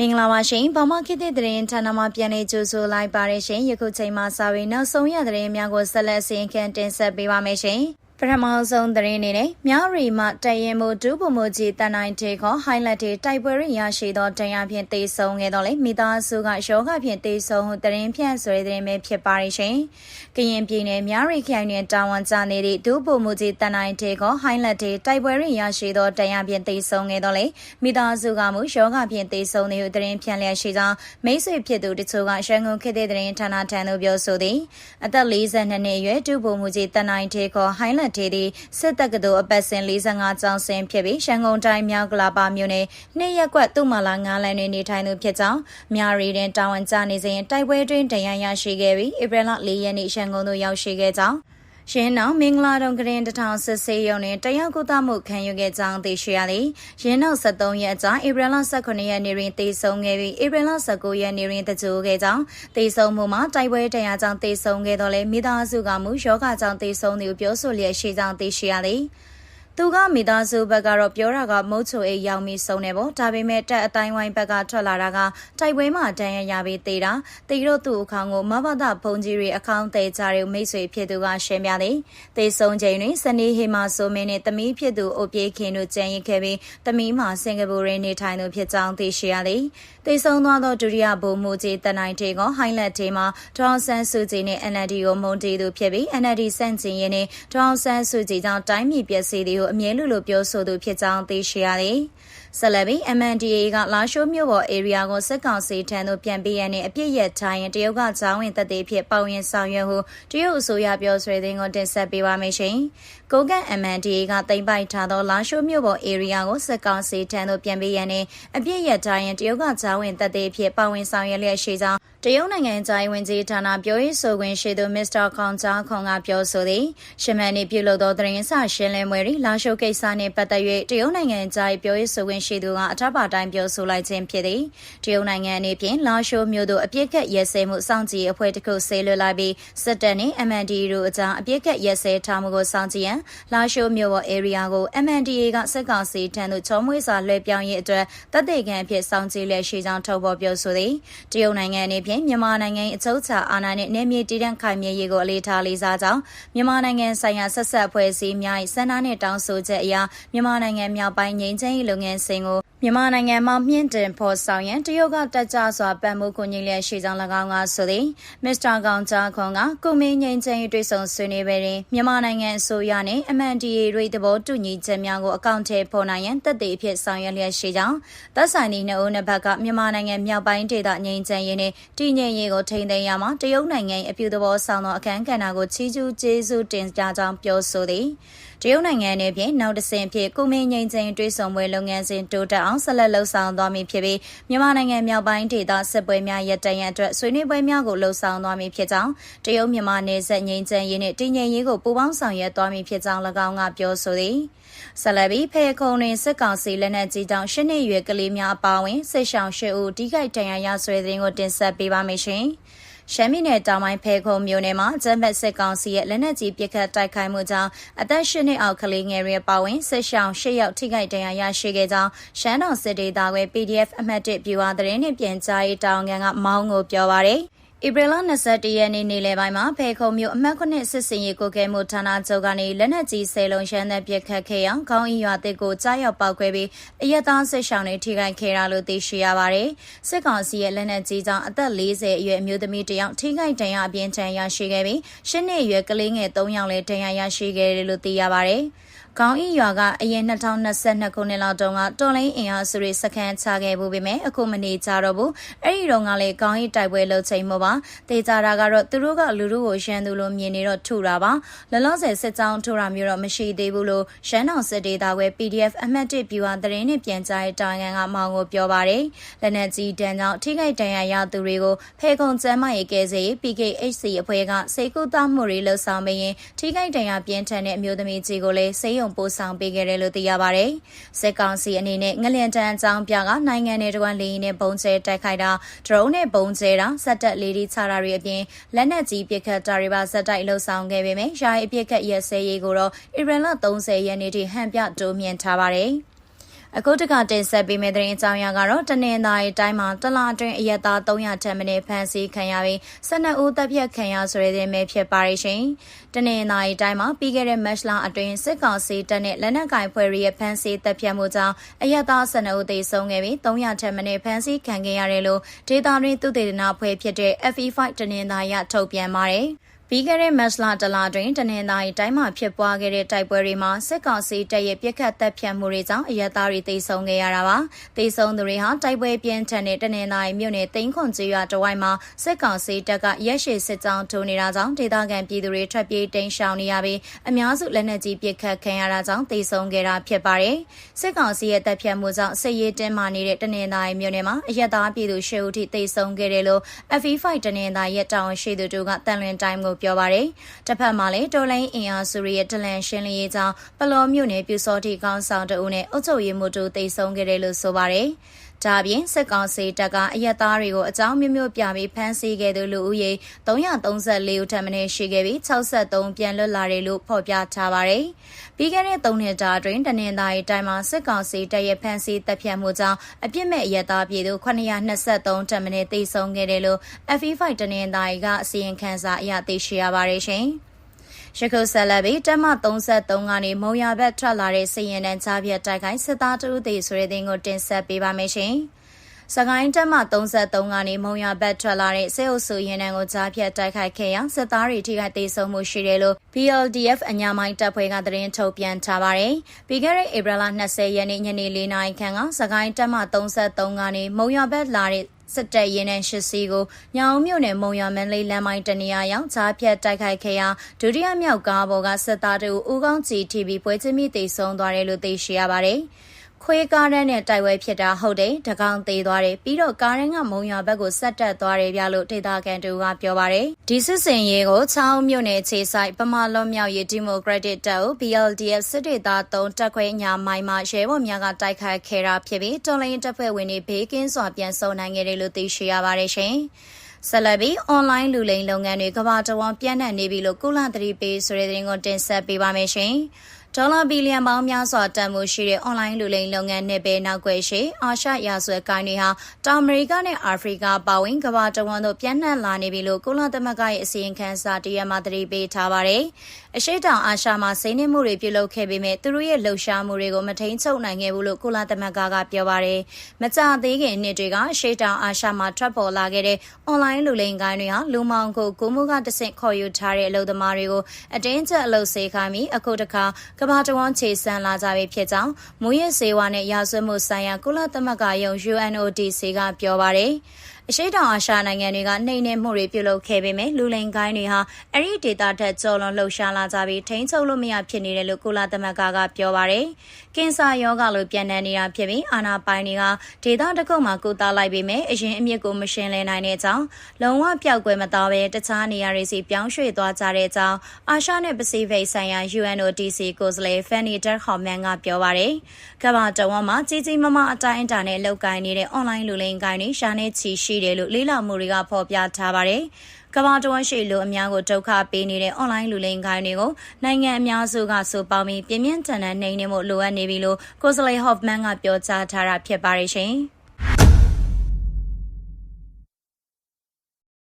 မင်္ဂလာပါရှင်။ဗမာခေတ်သစ်သတင်းဌာနမှပြန်လည်ကြိုဆိုလိုက်ပါရရှင်။ယခုချိန်မှစပြီးနောက်ဆုံးရသတင်းများကိုဆက်လက်ဆင်ခံတင်ဆက်ပေးပါမယ်ရှင်။ ပထမဆုံးသတင်းအနေနဲ့မြရီမှတရင်မှုဒုဗမိုလ်ကြီးတန်နိုင်တေခေါ်ဟိုင်လက်တေတိုက်ပွဲရရရှိသောတရားဖြင့်တေဆုံးခဲ့တော့လေမိသားစုကယောဂဖြင့်တေဆုံးဟုသတင်းဖြန့်ဆိုတဲ့သတင်းပဲဖြစ်ပါရရှင်။ကရင်ပြည်နယ်မြရီခိုင်နယ်တာဝန်ကျနေသည့်ဒုဗမိုလ်ကြီးတန်နိုင်တေခေါ်ဟိုင်လက်တေတိုက်ပွဲရရရှိသောတရားဖြင့်တေဆုံးခဲ့တော့လေမိသားစုကမူယောဂဖြင့်တေဆုံးသည်ဟုသတင်းဖြန့်လျက်ရှိကြောင်းမိတ်ဆွေဖြစ်သူတချို့ကရှန်ကုန်ခေတ်တဲ့သတင်းဌာနထံသို့ပြောဆိုသည်အသက်42နှစ်အရွယ်ဒုဗမိုလ်ကြီးတန်နိုင်တေခေါ်ဟိုင်လက်ထေသည်စစ်တပ်ကတော်အပတ်စဉ်45ကျောင်းဆင်းဖြစ်ပြီးရန်ကုန်တိုင်းမြောက်ကလာပါမြို့နယ်နှစ်ရက်ကွက်သူ့မလာငါးလန်းတွင်နေထိုင်သူဖြစ်ကြောင်းမြရီတွင်တာဝန်ကျနေစဉ်တိုက်ပွဲတွင်တရားရရှိခဲ့ပြီးဧပြီလ4ရက်နေ့ရန်ကုန်သို့ရောက်ရှိခဲ့ကြောင်း ရှင်းနောက်မင်္ဂလာတုံကရင်တထောင်စစ်ဆေးရုံနဲ့တရားကုသမှုခံယူခဲ့ကြောင်းသိရှိရသည်။ရင်းနောက်73ရက်ကြာဧပြီလ18ရက်နေ့တွင်တည်ဆုံခဲ့ပြီးဧပြီလ19ရက်နေ့တွင်တကြိုခဲ့ကြောင်းတည်ဆုံမှုမှာတိုက်ပွဲတရားကြောင့်တည်ဆုံခဲ့တော့လဲမိသားစုကမူယောဂကြောင့်တည်ဆုံသူပြောဆိုလျက်ရှိကြောင်းသိရှိရသည်။ သူကမိသားစုဘက်ကတော့ပြောတာကမုတ်ချိုအိတ်ရောက်ပြီးဆုံးနေပေါ့ဒါပေမဲ့တက်အတိုင်းဝိုင်းဘက်ကထွက်လာတာကတိုက်ပွဲမှာတန်ရရပြီးသေးတာတေတို့သူ့အခါကိုမဘဒဘုံကြီးတွေအကောင့်သေးကြတဲ့မိတ်ဆွေဖြစ်သူကရှင်းပြတယ်တေဆုံးချိန်တွင်စနေဟေမာဆိုမင်းနဲ့တမီးဖြစ်သူအိုပြေးခင်တို့ကြံရင်ခဲ့ပြီးတမီးမှာစင်ကာပူရင်းနေထိုင်သူဖြစ်ကြောင်းသိရှိရတယ်တေဆုံးသွားသောဒုတိယဘုံမူကြီးတနိုင်တေကဟိုင်းလက်တေမှာဒေါအောင်ဆန်းစုကြည်နဲ့ NLD ကိုမုံတီသူဖြစ်ပြီး NLD စန့်ကျင်ရင်နဲ့ဒေါအောင်ဆန်းစုကြည်ကြောင့်တိုင်းပြည်ပျက်စီးသည်ကိုအမြဲလိုလိုပြောဆိုသူဖြစ်ကြောင်းသိရှိရတယ်။ ဆက်လက်ပြီး MNDA ကလာရှိုးမြို့ပေါ် area ကိုစစ်ကောင်စီထံသို့ပြန်ပေးရတဲ့အပြစ်ရထားရင်တရုတ်ကဇောင်းဝင်သက်သေဖြစ်ပေါဝင်ဆောင်ရွက်ဟုတရုတ်အစိုးရပြောဆိုတဲ့ကိုတင်ဆက်ပေးပါမယ်ရှင်။ကိုကန် MNDA ကတင်ပိုက်ထားသောလာရှိုးမြို့ပေါ် area ကိုစစ်ကောင်စီထံသို့ပြန်ပေးရတဲ့အပြစ်ရထားရင်တရုတ်ကဇောင်းဝင်သက်သေဖြစ်ပေါဝင်ဆောင်ရွက်လျက်ရှိကြောင်းတရုတ်နိုင်ငံသားဝင်ကြီးဌာနပြောရေးဆိုခွင့်ရှိသူမစ္စတာခေါင်ချာခွန်ကပြောဆိုသည်ရှမန်နေပြုလုပ်သောသတင်းစာရှင်းလင်းပွဲတွင်လာရှိုးကိစ္စနှင့်ပတ်သက်၍တရုတ်နိုင်ငံသားပြောရေးဆိုခွင့်ရှိသူကအထက်ပါတိုင်းပြောဆိုလိုက်ခြင်းဖြစ်သည်တရုတ်နိုင်ငံအနေဖြင့်လာရှိုးမြို့သို့အပြစ်ကတ်ရဲစဲမှုစောင့်ကြည့်အဖွဲ့တစ်ခုဆေးလွှတ်လိုက်ပြီးစစ်တပ်နှင့် MNDA တို့အကြားအပြစ်ကတ်ရဲစဲထားမှုကိုစောင့်ကြည့်ရန်လာရှိုးမြို့ပေါ် area ကို MNDA ကစစ်ကောင်စီထံသို့ချုံးမွေးစာလွှဲပြောင်းရေးအတွက်တပ်တေခံအဖြစ်စောင့်ကြည့်လျက်ရှိကြောင်းထုတ်ဖော်ပြောဆိုသည်တရုတ်နိုင်ငံအနေဖြင့်မြန်မာနိုင်ငံအချုပ်အခြာအာဏာနှင့်နယ်မြေတည်တံ့ခိုင်မြဲရေးကိုအလေးထားလေးစားကြောင်းမြန်မာနိုင်ငံဆိုင်ရာဆက်ဆက်အဖွဲ့အစည်းများ၏စံနာနှင့်တောင်းဆိုချက်အရမြန်မာနိုင်ငံမြောက်ပိုင်းငြိမ်းချမ်းရေးလုပ်ငန်းစဉ်ကိုမြန်မာနိုင်ငံမှာမြင့်တင်ဖော်ဆောင်ရန်တရုတ်ကတက်ကြစွာပံ့ပိုးကူညီလျက်ရှိကြောင်း၎င်းကဆိုသည်မစ္စတာကောင်ဂျာခွန်ကကုမင်းငိမ့်ချင်တွေ့ဆုံဆွေးနွေးပေတွင်မြန်မာနိုင်ငံအစိုးရနှင့် MNDA တို့သဘောတူညီချက်များကိုအကောင့်ထဲပေါ်နိုင်ရန်တက်သေးအဖြစ်ဆောင်ရွက်လျက်ရှိကြောင်းသက်ဆိုင်သည့်နှစ်ဦးနှစ်ဘက်ကမြန်မာနိုင်ငံမြောက်ပိုင်းဒေသငိမ့်ချင်ရေးနှင့်တည်ငြိမ်ရေးကိုထိန်းသိမ်းရမှာတရုတ်နိုင်ငံအပြုသဘောဆောင်သောအခမ်းကဏ္ဍကိုချီးကျူးကျေးဇူးတင်ကြကြောင်းပြောဆိုသည်တရုတ်နိုင်ငံနဲ့ပြင်နောက်တစ်ဆင့်ဖြစ်ကုမင်းငိမ့်ချင်းတွေးဆောင်ပွဲလုပ်ငန်းစဉ်တိုးတက်အောင်ဆက်လက်လှုပ်ဆောင်သွားမည်ဖြစ်ပြီးမြန်မာနိုင်ငံမြောက်ပိုင်းဒေသစစ်ပွဲများရပ်တန့်ရန်အတွက်ဆွေးနွေးပွဲများကိုလှုပ်ဆောင်သွားမည်ဖြစ်ကြောင်းတရုတ်မြန်မာနယ်စပ်ငိမ့်ချမ်းရေးနှင့်တည်ငြိမ်ရေးကိုပူးပေါင်းဆောင်ရွက်သွားမည်ဖြစ်ကြောင်း၎င်းကပြောဆိုသည်ဆလဘီဖေခုံတွင်စစ်ကောင်စီလက်နက်ကြီးကြောင့်ရှစ်နှစ်ရွယ်ကလေးများအပါအဝင်စစ်ရှောင်ရှစ်ဦးထိခိုက်ဒဏ်ရာရဆွေတဲ့ကိုတင်ဆက်ပေးပါမယ်ရှင်။ ရှမ်းပြည်နယ်တောင်ပိုင်းဖဲခုံမြို့နယ်မှာကျန်းမာစစ်ကောင်စီရဲ့လက်နက်ကြီးပစ်ခတ်တိုက်ခိုက်မှုကြောင့်အသက်၈နှစ်အောက်ကလေးငယ်တွေပါဝင်စစ်ရှောင်း၈ယောက်ထိခိုက်ဒဏ်ရာရရှိခဲ့ကြောင်းရှမ်းတော်စစ်ဒေသခွဲ PDF အမှတ်1ပြူဟာသတင်းနဲ့ပြန်ကြားရေးတောင်ငံကမောင်းကိုပြောပါရယ် ဧပြီလ21ရက်နေ့နေ့လယ်ပိုင်းမှာဖေခုံမြို့အမှတ်9စစ်စင်ရေးကိုကဲမှုဌာနချုပ်ကနေလက်နက်ကြီးဆယ်လုံးရှမ်းသက်ပစ်ခတ်ခဲ့အောင်ခေါင်းအီရွာတစ်ကိုကြားရောက်ပောက်ခွဲပြီးအရက်သားစစ်ရှောင်းတွေထိခိုက်ခဲ့တာလို့သိရှိရပါတယ်။စစ်ကောင်စီရဲ့လက်နက်ကြီးကြောင့်အသက်40အရွယ်အမျိုးသမီးတယောက်ထိခိုက်ဒဏ်ရာအပြင်းထန်ရရှိခဲ့ပြီးရှစ်နှစ်အရွယ်ကလေးငယ်3ယောက်လည်းဒဏ်ရာရရှိခဲ့တယ်လို့သိရပါတယ်။ ခေါင်းဤရွာကအရင်2022ခုနှစ်လောက်တုန်းကတော်လိုင်းအင်အားစုတွေစခန်းချခဲ့မှုပေမဲ့အခုမနေကြတော့ဘူးအဲ့ဒီတော့ကလည်းခေါင်းဤတိုက်ပွဲလှုပ်ချိန်မှာပါတေချာတာကတော့သူတို့ကလူလူကိုရှမ်းသူလိုမြင်နေတော့ထူတာပါလလောဆယ်စစ်ကြောင်းထူတာမျိုးတော့မရှိသေးဘူးလို့ရှမ်းတော်စစ်ဒေသခွဲ PDF အမှတ်1ပြူဟာသတင်းနဲ့ပြန်ကြားတဲ့တာဝန်ကမောင်ကိုပြောပါတယ်လက်နက်ကြီးတန်းကြောင့်ထိခိုက်ဒဏ်ရာရသူတွေကိုဖေကုံကျမ်းမရေးကဲစေ PKHC အဖွဲ့ကစေကူတာမှုတွေလှုပ်ဆောင်ပေးရင်ထိခိုက်ဒဏ်ရာပြင်းထန်တဲ့အမျိုးသမီးကြီးကိုလည်းစေယုံပို့ဆောင်ပေးခဲ့တယ်လို့သိရပါတယ်။စစ်ကောင်စီအနေနဲ့ငလျင်တန်းအကြောင်းပြကနိုင်ငံနယ်တကွမ်းလေရင်နဲ့ပုံကျဲတိုက်ခိုက်တာဒရုန်းနဲ့ပုံကျဲတာစက်တက်လေဒီချတာတွေအပြင်လက်နက်ကြီးပစ်ခတ်တာတွေပါဇက်တိုက်လှုပ်ဆောင်ခဲ့ပေမဲ့ယာယီအပစ်ခတ်ရက်စဲရေးကိုတော့ဧပြီလ30ရက်နေ့ထိဟန်ပြတိုးမြင့်ထားပါတယ်။ အခုတကတင်ဆက်ပေးမယ့်သတင်းအကြောင်းအရာကတော့တနင်္သာရီတိုင်းမှာတလအတွင်းအရက်သား300ထက်မနည်းဖမ်းဆီးခံရပြီး12ဦးတပ်ဖြတ်ခံရဆိုတဲ့သတင်းပဲဖြစ်ပါရဲ့ရှင်။တနင်္သာရီတိုင်းမှာပြီးခဲ့တဲ့မတ်လအတွင်းစစ်ကောင်စီတပ်နဲ့လက်နက်ကင်ဖွဲ့ရဲ့ဖမ်းဆီးတပ်ဖြတ်မှုကြောင့်အရက်သား12ဦးသေဆုံးခဲ့ပြီး300ထက်မနည်းဖမ်းဆီးခံခဲ့ရတယ်လို့ဒေတာရင်းသုတေသနဖွဲ့ဖြစ်တဲ့ FE5 တနင်္သာရီထုတ်ပြန်ပါတယ်။ ပြီးခဲ့တဲ့မတ်လတလတွင်တနင်္သာရီတိုင်းမှာဖြစ်ပွားခဲ့တဲ့တိုက်ပွဲတွေမှာစစ်ကောင်စီတပ်ရဲ့ပြစ်ခတ်တပ်ဖြတ်မှုတွေကြောင့်အရက်သားတွေတိတ်ဆုံခဲ့ရတာပါ။တိတ်ဆုံသူတွေဟာတိုက်ပွဲပြင်းထန်တဲ့တနင်္သာရီမြို့နယ်တိန်ခွန်ကျေးရွာတဝိုက်မှာစစ်ကောင်စီတပ်ကရက်ရှည်စစ်ကြောင်းထိုးနေတာကြောင့်ဒေသခံပြည်သူတွေထွက်ပြေးတိမ်းရှောင်နေရပြီးအများစုလက်နက်ကြီးပစ်ခတ်ခံရတာကြောင့်တိတ်ဆုံခဲ့တာဖြစ်ပါတယ်။စစ်ကောင်စီရဲ့တပ်ဖြတ်မှုကြောင့်စစ်ရေးတင်းမာနေတဲ့တနင်္သာရီမြို့နယ်မှာအရက်သားပြည်သူရှေ့ဦးထိတိတ်ဆုံခဲ့တယ်လို့ FE5 တနင်္သာရီရဲ့တာဝန်ရှိသူတို့ကတန်လွင်တိုင်းကိုပြောပါတယ်။တစ်ဖက်မှာလည်းတော်လိုင်းအင်အားစုရဲ့တလန်ရှင်းလင်းရေးကြောင့်ပလောမြို့နယ်ပြူစောတိကောင်းဆောင်တအုပ်နဲ့အုပ်ချုပ်ရေးမှူးတို့တိတ်ဆုံးခဲ့တယ်လို့ဆိုပါတယ်။ ဒါပြင်စစ်ကောင်စီတပ်ကအရက်သားတွေကိုအကြောင်းမျိုးမျိုးပြပြီးဖမ်းဆီးခဲ့သူလူဦးရေ334ဦးထပ်မံရှိခဲ့ပြီး63ပြန်လွတ်လာတယ်လို့ဖော်ပြထားပါတယ်။ပြီးခဲ့တဲ့3နှစ်တာအတွင်းတနင်္သာရီတိုင်းမှာစစ်ကောင်စီတပ်ရဲ့ဖမ်းဆီးတပ်ဖြတ်မှုကြောင့်အပြစ်မဲ့အရက်သားပြည်သူ923ထပ်မံသေဆုံးခဲ့တယ်လို့ FE5 တနင်္သာရီကအစီရင်ခံစာအရသိရှိရပါတယ်ရှင်။ ရခုဆက်လက်ပြီးတမ33ကနေမုံရဘက်ထွက်လာတဲ့စည်ရင်တန်းချပြတ်တိုက်ခိုက်စစ်သားတူသေးဆိုတဲ့တင်ကိုတင်ဆက်ပေးပါမယ်ရှင်။စကိုင်းတက်မှ33ကနေမုံရဘက်ထွက်လာတဲ့စေအုပ်စုရင်နံကိုကြားဖြတ်တိုက်ခိုက်ခဲ့ရာစစ်သားတွေထိခိုက်ဒေဆုံးမှုရှိတယ်လို့ PLDF အညာမိုင်းတပ်ဖွဲ့ကသတင်းထုတ်ပြန်ထားပါတယ်။ပြီးခဲ့တဲ့ဧပြီလ20ရက်နေ့ညနေ4နာရီခန့်ကစကိုင်းတက်မှ33ကနေမုံရဘက်လာတဲ့ စစ်တပ်ရင်းနှံရှစ်စီးကိုညောင်မြို့နယ်မုံရမန်းလေးလမ်းမိုင်းတနေရာရောက်ကြားဖြတ်တိုက်ခိုက်ခဲ့ရာဒုတိယမြောက်ကားပေါ်ကစစ်သားတို့ဦးကောင်းကြည် TV ပွဲချင်းမိတိဆုံးသွားတယ်လို့သိရှိရပါတယ်။ ခွေးကားတန်းနဲ့တိုက်ပွဲဖြစ်တာဟုတ်တယ်တကောင်သေးသွားတယ်ပြီးတော့ကားရင်းကမုံရွာဘက်ကိုဆက်တက်သွားတယ်ပြလို့ဒေတာကန်တူကပြောပါတယ်ဒီစစ်စင်ရေးကိုချောင်းမြို့နယ်ခြေဆိုင်ပမာလွန်မြောက်ရေးဒီမိုကရက်တစ်တပ်ကို BLDF စစ်ဒေသ3တက်ခွဲညာမိုင်းမှာရဲဘော်များကတိုက်ခိုက်ခဲ့တာဖြစ်ပြီးတော်လိုင်းတပ်ဖွဲ့ဝင်တွေဘေးကင်းစွာပြန်ဆုံနိုင်ခဲ့တယ်လို့သိရှိရပါတယ်ရှင်ဆက်လက်ပြီး online လူလိမ်လုပ်ငန်းတွေကဘာတဝန်းပြန့်နှံ့နေပြီလို့ကုလသတိပေးဆိုတဲ့သတင်းကိုတင်ဆက်ပေးပါမယ်ရှင်။ ဒေါ်လာဘီလီယံပေါင်းများစွာတန်ဖိုးရှိတဲ့ online လူလိမ်လုပ်ငန်းနဲ့ပဲနောက်ွယ်ရှိအာရှရာဇဝတ်ကိုင်းတွေဟာတောင်အမေရိကနဲ့အာဖရိကပါဝင်ကမ္ဘာတဝန်းသို့ပြန့်နှံ့လာနေပြီလို့ကုလသမဂ္ဂရဲ့အစီရင်ခံစာတရက်မှသတိပေးထားပါတယ်။ အရှိတောင်အာရှမှာစိမ့်နှမှုတွေပြုလုပ်ခဲ့ပေမဲ့သူတို့ရဲ့လှုပ်ရှားမှုတွေကိုမထိန်ချုပ်နိုင်ခဲ့ဘူးလို့ကုလသမဂ္ဂကပြောပါတယ်။မကြသေးခင်နှစ်တွေကအရှိတောင်အာရှမှာထွက်ပေါ်လာခဲ့တဲ့ online လူလိမ်ကိုင်းတွေဟာလူမောင်ကိုကိုမှုကတဆင့်ခေါ်ယူထားတဲ့အလုပ်သမားတွေကိုအတင်းကျပ်အလုပ်စေခိုင်းပြီးအခုတခါကမ္ဘာတဝန်းခြေဆန်းလာကြပြီဖြစ်ကြောင်းမူရစ်စေဝါနဲ့ရာဇဝတ်မှုဆိုင်ရာကုလသမဂ္ဂယုံ UNODC ကပြောပါတယ်။ အရှိတောင်အာရှနိုင်ငံတွေကနှိမ်နင်းမှုတွေပြုလုပ်ခဲ့ပေမဲ့လူလိမ်ကိုင်းတွေဟာအဲ့ဒီဒေတာထက်ကျော်လွန်လှုပ်ရှားလာကြပြီးထိန်းချုပ်လို့မရဖြစ်နေတယ်လို့ကုလသမဂ္ဂကပြောပါတယ်။ ကင်ဆာရောဂါလိုပြန်နေနေတာဖြစ်ပြီးအာနာပိုင်တွေကဒေတာတစ်ခုမှကုသလိုက်ပေမဲ့အရင်အမြစ်ကိုမရှင်းလင်းနိုင်တဲ့အကြောင်းလုံးဝပျောက်ကွယ်မသွားပဲတခြားနေရာတွေစီပြောင်းရွှေ့သွားကြတဲ့အကြောင်းအာရှနဲ့ပစိဖိတ်ဆိုင်ရာ UNODC ကိုယ်စားလှယ် Fanny Derhoman ကပြောပါတယ်။ကမ္ဘာတဝန်းမှာကြီးကြီးမားမားအတိုင်းအတာနဲ့လောက်ကိုင်းနေတဲ့ online လူလိမ်ကိုင်းတွေရှာနေချီရှိတယ်လို့လေးလာမှုတွေကဖော်ပြထားပါတယ်။ ကမ္ဘာတဝန်းရှိလူအများကိုဒုက္ခပေးနေတဲ့ online လူလိမ်ခိုင်းတွေကိုနိုင်ငံအများစုကဆိုပေါင်းပြီးပြင်းပြင်းထန်ထန်နှိမ်နင်းမှုလိုအပ်နေပြီလို့ကိုစလေဟော့ဖ်မန်ကပြောကြားထားတာဖြစ်ပါတယ်ရှင်။